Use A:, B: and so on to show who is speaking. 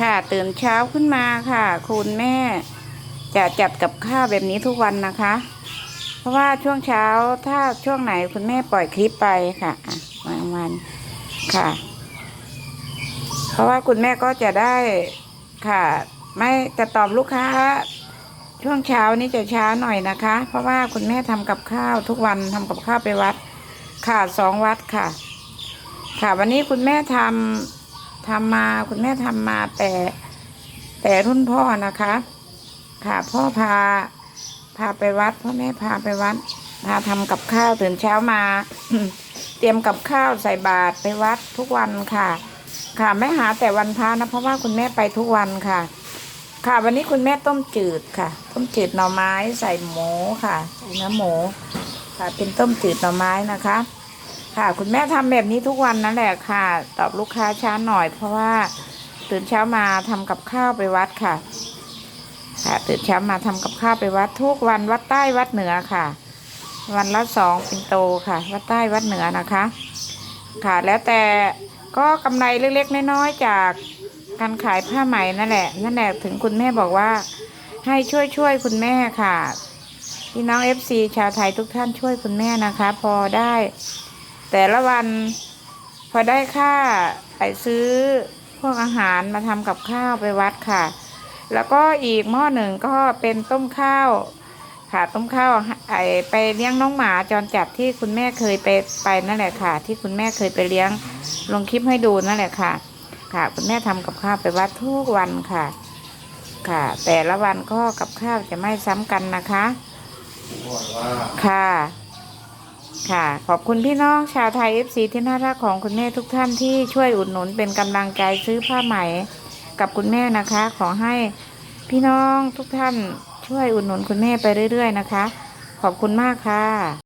A: ค่ะตื่นเช้าขึ้นมาค่ะ คุณแม่จะจัดกับข้าวแบบนี้ทุกวันนะคะ เพราะว่าช่วงเช้าถ้าช่วงไหนคุณแม่ปล่อยคลิปไปค่ะอะบางวันค่ะ เพราะว่าคุณแม่ก็จะได้ค่ะ ไม่จะตอบลูกค้า ช่วงเช้านี้จะช้าหน่อยนะคะ เพราะว่าคุณแม่ทำกับข้าวทุกวันทำกับข้าวไปวัด ค่ะสองวัดค่ะ ค่ะ วันนี้คุณแม่ทำ ทำมาคุณแม่ทำมาแต่แต่รุ่นพ่อนะคะ ค่ะพ่อพาพาไปวัดพ่อแม่พาไปวัด พาทำกับข้าวตื่นเช้ามา เตรียมกับข้าวใส่บาตรไปวัดทุกวันค่ะ ค่ะไม่หาแต่วันพระนะเพราะว่าคุณแม่ไปทุกวันค่ะ ค่ะวันนี้คุณแม่ต้มจืดค่ะ ต้มจืดหน่อไม้ใส่หมูค่ะใส่เนื้อหมูค่ะเป็นต้มจืดหน่อไม้นะคะ ค่ะคุณแม่ทำแบบนี้ทุกวันนั่นแหละค่ะ ตอบลูกค้าช้าหน่อย เพราะว่าตื่นเช้ามาทำกับข้าวไปวัดค่ะ ค่ะ ตื่นเช้ามาทำกับข้าวไปวัดทุกวันวัดใต้วัดเหนือค่ะ วันละสองปินโตค่ะ วัดใต้วัดเหนือนะคะ ค่ะแล้วแต่ก็กำไรเล็กๆน้อยๆจากการขายผ้าไหมนั่นแหละนั่นแหละถึงคุณแม่บอกว่า ให้ช่วยช่วยๆคุณแม่ค่ะพี่น้องเอฟซีชาวไทยทุกท่านช่วยคุณแม่นะคะ พอได้ แต่ละวันพอได้ค่าไปซื้อพวกอาหารมาทำกับข้าวไปวัดค่ะ แล้วก็อีกหม้อหนึ่งก็เป็นต้มข้าวค่ะต้มข้าวไอไปเลี้ยงน้องหมาจรจัดที่คุณแม่เคยไปไปนั่นแหละค่ะ ที่คุณแม่เคยไปเลี้ยงลงคลิปให้ดูนั่นแหละค่ะ ค่ะ คุณแม่ทำกับข้าวไปวัดทุกวันค่ะ ค่ะ แต่ละวันก็กับข้าวจะไม่ซ้ำกันนะคะค่ะ ค่ะ ขอบคุณพี่น้องชาวไทย FC ที่น่ารักของคุณแม่ทุกท่านที่ช่วยอุดหนุนเป็นกำลังใจซื้อผ้าไหมกับคุณแม่นะคะ ขอให้พี่น้องทุกท่านช่วยอุดหนุนคุณแม่ไปเรื่อย ๆ นะคะ ขอบคุณมากค่ะ